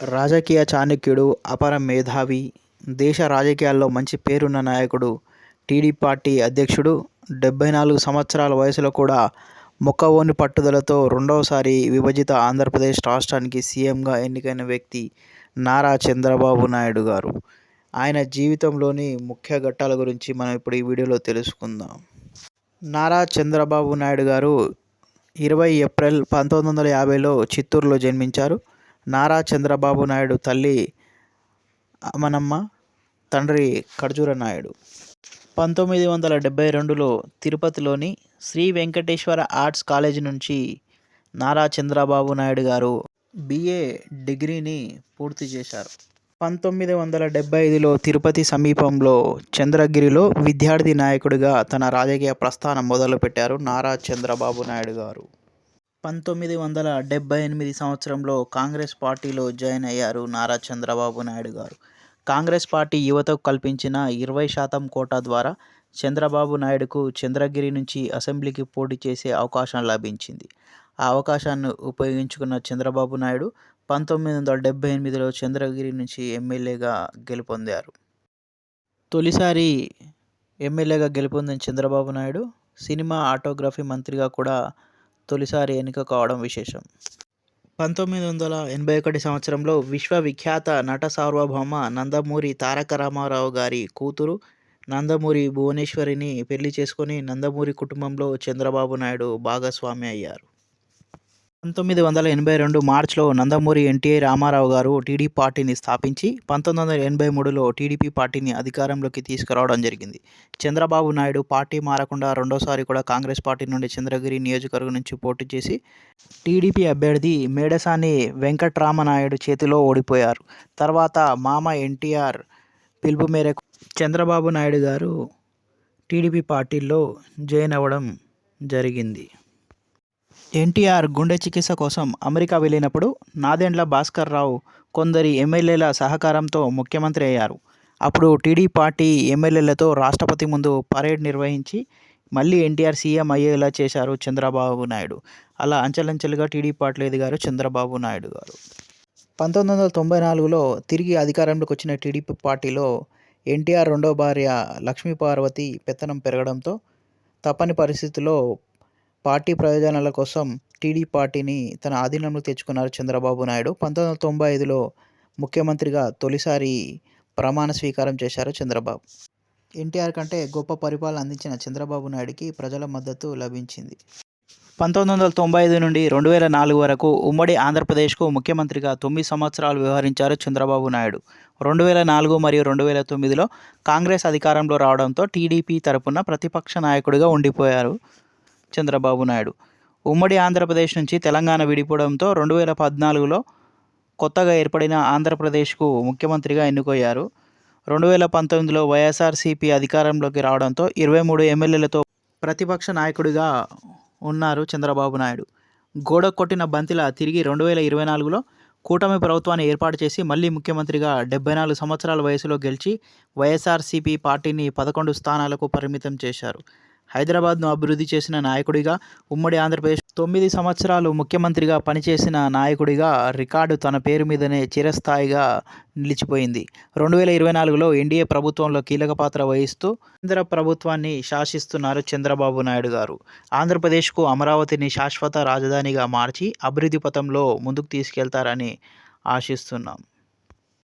రాజకీయ చాణక్యుడు అపర మేధావి దేశ రాజకీయాల్లో మంచి పేరున్న నాయకుడు టీడీ పార్టీ అధ్యక్షుడు డెబ్బై నాలుగు సంవత్సరాల వయసులో కూడా మొక్కవోని పట్టుదలతో రెండవసారి విభజిత ఆంధ్రప్రదేశ్ రాష్ట్రానికి సీఎంగా ఎన్నికైన వ్యక్తి నారా చంద్రబాబు నాయుడు గారు. ఆయన జీవితంలోని ముఖ్య ఘట్టాల గురించి మనం ఇప్పుడు ఈ వీడియోలో తెలుసుకుందాం. నారా చంద్రబాబు నాయుడు గారు ఇరవై ఏప్రిల్ పంతొమ్మిది వందల యాభైలో చిత్తూరులో జన్మించారు. నారా చంద్రబాబు నాయుడు తల్లి అమనమ్మ తండ్రి ఖర్జూర నాయుడు. పంతొమ్మిది వందల డెబ్బై రెండులో తిరుపతిలోని శ్రీ వెంకటేశ్వర ఆర్ట్స్ కాలేజీ నుంచి నారా చంద్రబాబు నాయుడు గారు బిఏ డిగ్రీని పూర్తి చేశారు. పంతొమ్మిది వందల డెబ్బై ఐదులో తిరుపతి సమీపంలో చంద్రగిరిలో విద్యార్థి నాయకుడిగా తన రాజకీయ ప్రస్థానం మొదలుపెట్టారు నారా చంద్రబాబు నాయుడు గారు. పంతొమ్మిది వందల డెబ్బై ఎనిమిది సంవత్సరంలో కాంగ్రెస్ పార్టీలో జాయిన్ అయ్యారు నారా చంద్రబాబు నాయుడు గారు. కాంగ్రెస్ పార్టీ యువతకు కల్పించిన ఇరవై శాతం కోటా ద్వారా చంద్రబాబు నాయుడుకు చంద్రగిరి నుంచి అసెంబ్లీకి పోటీ చేసే అవకాశం లభించింది. ఆ అవకాశాన్ని ఉపయోగించుకున్న చంద్రబాబు నాయుడు పంతొమ్మిది వందల డెబ్బై ఎనిమిదిలో చంద్రగిరి నుంచి ఎమ్మెల్యేగా గెలుపొందారు. తొలిసారి ఎమ్మెల్యేగా గెలుపొందిన చంద్రబాబు నాయుడు సినిమా ఆటోగ్రఫీ మంత్రిగా కూడా తొలిసారి ఎన్నిక కావడం విశేషం. పంతొమ్మిది వందల ఎనభై ఒకటి సంవత్సరంలో విశ్వవిఖ్యాత నట సార్వభౌమ నందమూరి తారక రామారావు గారి కూతురు నందమూరి భువనేశ్వరిని పెళ్ళి చేసుకొని నందమూరి కుటుంబంలో చంద్రబాబు నాయుడు భాగస్వామి అయ్యారు. పంతొమ్మిది వందల ఎనభై రెండు మార్చిలో నందమూరి ఎన్టీఏ రామారావు గారు టీడీ పార్టీని స్థాపించి పంతొమ్మిది వందల ఎనభై మూడులో టీడీపీ పార్టీని అధికారంలోకి తీసుకురావడం జరిగింది. చంద్రబాబు నాయుడు పార్టీ మారకుండా రెండోసారి కూడా కాంగ్రెస్ పార్టీ నుండి చంద్రగిరి నియోజకవర్గం నుంచి పోటీ చేసి టీడీపీ అభ్యర్థి మేడసాని వెంకట్రామనాయుడు చేతిలో ఓడిపోయారు. తర్వాత మామ ఎన్టీఆర్ పిలుపు మేరకు చంద్రబాబు నాయుడు గారు టీడీపీ పార్టీలో జాయిన్ అవ్వడం జరిగింది. ఎన్టీఆర్ గుండె చికిత్స కోసం అమెరికా వెళ్ళినప్పుడు నాదెండ్ల భాస్కర్ రావు కొందరి ఎమ్మెల్యేల సహకారంతో ముఖ్యమంత్రి అయ్యారు. అప్పుడు టీడీ పార్టీ ఎమ్మెల్యేలతో రాష్ట్రపతి ముందు పరేడ్ నిర్వహించి మళ్ళీ ఎన్టీఆర్ సీఎం అయ్యేలా చేశారు చంద్రబాబు నాయుడు. అలా అంచెలంచెలుగా టీడీ పార్టీలో ఎదిగారు చంద్రబాబు నాయుడు గారు. పంతొమ్మిది వందల తొంభై నాలుగులో తిరిగి అధికారంలోకి వచ్చిన టీడీపీ పార్టీలో ఎన్టీఆర్ రెండో భార్య లక్ష్మీ పార్వతి పెత్తనం పెరగడంతో తప్పని పరిస్థితుల్లో పార్టీ ప్రయోజనాల కోసం టీడీ పార్టీని తన ఆధీనంలో తెచ్చుకున్నారు చంద్రబాబు నాయుడు. పంతొమ్మిది వందల తొంభై ఐదులో ముఖ్యమంత్రిగా తొలిసారి ప్రమాణ స్వీకారం చేశారు చంద్రబాబు. ఎన్టీఆర్ కంటే గొప్ప పరిపాలన అందించిన చంద్రబాబు నాయుడుకి ప్రజల మద్దతు లభించింది. పంతొమ్మిది వందల తొంభై ఐదు నుండి రెండు వేల నాలుగు వరకు ఉమ్మడి ఆంధ్రప్రదేశ్కు ముఖ్యమంత్రిగా తొమ్మిది సంవత్సరాలు వ్యవహరించారు చంద్రబాబు నాయుడు. రెండు వేల నాలుగు మరియు రెండు వేల తొమ్మిదిలో కాంగ్రెస్ అధికారంలో రావడంతో టీడీపీ తరపున ప్రతిపక్ష నాయకుడిగా ఉండిపోయారు. చంద్రబాబు నాయుడు. ఉమ్మడి ఆంధ్రప్రదేశ్ నుంచి తెలంగాణ విడిపోవడంతో రెండు వేల పద్నాలుగులో కొత్తగా ఏర్పడిన ఆంధ్రప్రదేశ్కు ముఖ్యమంత్రిగా ఎన్నుకోయారు రెండు వేల పంతొమ్మిదిలో వైఎస్ఆర్సీపీ అధికారంలోకి రావడంతో ఇరవై మూడు ఎమ్మెల్యేలతో ప్రతిపక్ష నాయకుడిగా ఉన్నారు చంద్రబాబు నాయుడు. గోడ కొట్టిన బంతిలా తిరిగి రెండు వేల ఇరవై నాలుగులో కూటమి ప్రభుత్వాన్ని ఏర్పాటు చేసి మళ్ళీ ముఖ్యమంత్రిగా డెబ్బై నాలుగు సంవత్సరాల వయసులో గెలిచి వైఎస్ఆర్సీపీ పార్టీని పదకొండు స్థానాలకు పరిమితం చేశారు. హైదరాబాద్ను అభివృద్ధి చేసిన నాయకుడిగా ఉమ్మడి ఆంధ్రప్రదేశ్ తొమ్మిది సంవత్సరాలు ముఖ్యమంత్రిగా పనిచేసిన నాయకుడిగా రికార్డు తన పేరు మీదనే చిరస్థాయిగా నిలిచిపోయింది. రెండు వేల ఇరవై నాలుగులో ఎన్డీఏ ప్రభుత్వంలో కీలక పాత్ర వహిస్తూ కేంద్ర ప్రభుత్వాన్ని శాసిస్తున్నారు చంద్రబాబు నాయుడు గారు. ఆంధ్రప్రదేశ్కు అమరావతిని శాశ్వత రాజధానిగా మార్చి అభివృద్ధి పథంలో ముందుకు తీసుకెళ్తారని ఆశిస్తున్నాం.